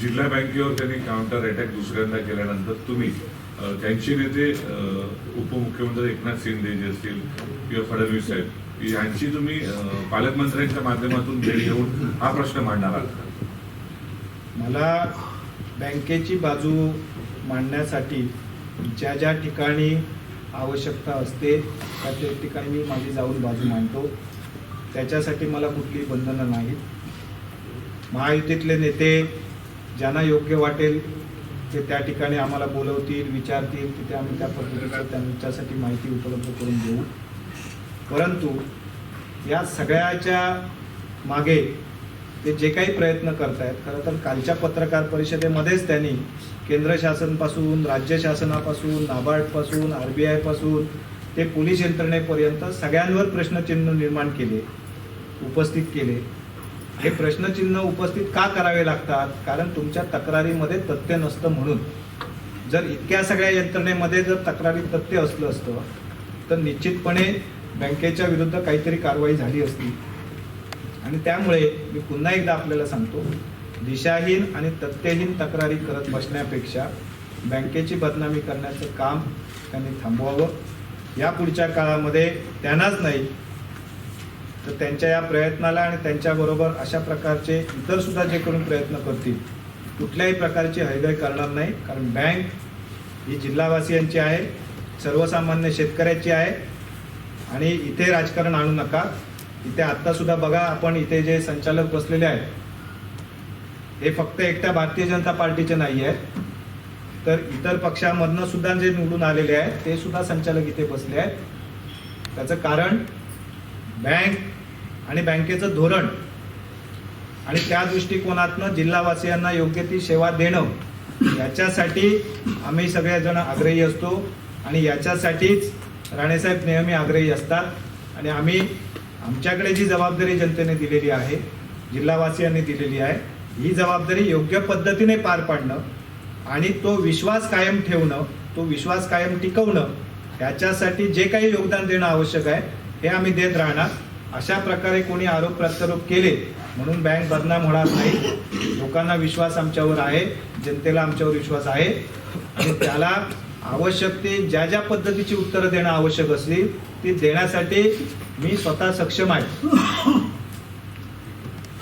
जिल्हा बँकेवर त्यांनी काउंटर अटॅक दुसऱ्यांदा केल्यानंतर तुम्ही त्यांचे नेते उपमुख्यमंत्री एकनाथ शिंदे जे असतील किंवा फडणवीस साहेब यांची तुम्ही पालकमंत्र्यांच्या माध्यमातून भेट घेऊन हा प्रश्न मांडणार आहात? मला बँकेची बाजू मांडण्यासाठी ज्या ज्या ठिकाणी आवश्यकता असते त्या ठिकाणी मी माझी जाऊन बाजू मांडतो. त्याच्यासाठी मला कुठली बंधनं नाहीत. महायुतीतले नेते ज्यांना योग्य वाटेल ते त्या ठिकाणी आम्हाला बोलवतील विचारतील तिथे आम्ही त्या पद्धतीचं त्यांच्यासाठी माहिती उपलब्ध करून देऊ. परंतु या सगळ्याच्या मागे ते जे काही प्रयत्न करत आहेत खरं तर कालच्या पत्रकार परिषदेमध्येच त्यांनी केंद्र शासनपासून राज्य शासनापासून नाबार्डपासून आर बी आयपासून ते पोलीस यंत्रणेपर्यंत सगळ्यांवर प्रश्नचिन्ह निर्माण केले उपस्थित केले. हे प्रश्नचिन्ह उपस्थित का करावे लागतात? कारण तुमच्या तक्रारीमध्ये तथ्य नसतं म्हणून. जर इतक्या सगळ्या यंत्रणेमध्ये जर तक्रारी तथ्य असलं असतं तर निश्चितपणे बँकेच्या विरुद्ध काहीतरी कारवाई झाली असती. आणि त्यामुळे मी पुन्हा एकदा आपल्याला सांगतो दिशाहीन आणि तथ्यहीन तक्रारी करत बसण्यापेक्षा बँकेची बदनामी करण्याचं काम त्यांनी थांबवावं. या पुढच्या काळामध्ये त्यांनाच नाही तर त्यांच्या या प्रयत्नाला आणि त्यांच्याबरोबर अशा प्रकारचे इतर सुद्धा जे करून प्रयत्न करतील कुठल्याही प्रकारची हयगय करणार नाही. कारण बँक ही जिल्हावासियांची आहे सर्वसामान्य शेतकऱ्याची आहे. आणि इथे राजकारण आणू नका. इथे आत्तासुद्धा बघा आपण इथे जे संचालक बसलेले आहेत हे फक्त एकट्या भारतीय जनता पार्टीचे नाही आहेत. तर इतर पक्षामधनं सुद्धा जे निवडून आलेले आहेत ते सुद्धा संचालक इथे बसले आहेत. त्याचं कारण बँक आणि बँकेचं धोरण आणि त्या दृष्टिकोनातनं जिल्हावासियांना योग्य ती सेवा देणं याच्यासाठी आम्ही सगळेजण आग्रही असतो आणि याच्यासाठीच राणेसाहेब नेहमी आग्रही असतात. आणि आम्ही आमच्याकडे जी जबाबदारी जनतेने दिलेली आहे जिल्हावासियांनी दिलेली आहे ही जबाबदारी योग्य पद्धतीने पार पाडणं आणि तो विश्वास कायम ठेवणं तो विश्वास कायम टिकवणं याच्यासाठी जे काही योगदान देणं आवश्यक आहे हे आम्ही देत राहणार. अशा प्रकारे कोणी आरोप प्रत्यारोप केले म्हणून बँक बदनाम होणार नाही. लोकांना विश्वास आमच्यावर आहे जनतेला आमच्यावर विश्वास आहे. आणि त्याला आवश्यक ते ज्या ज्या पद्धतीची उत्तरं देणं आवश्यक असतील ती देण्यासाठी मी स्वतः सक्षम आहे.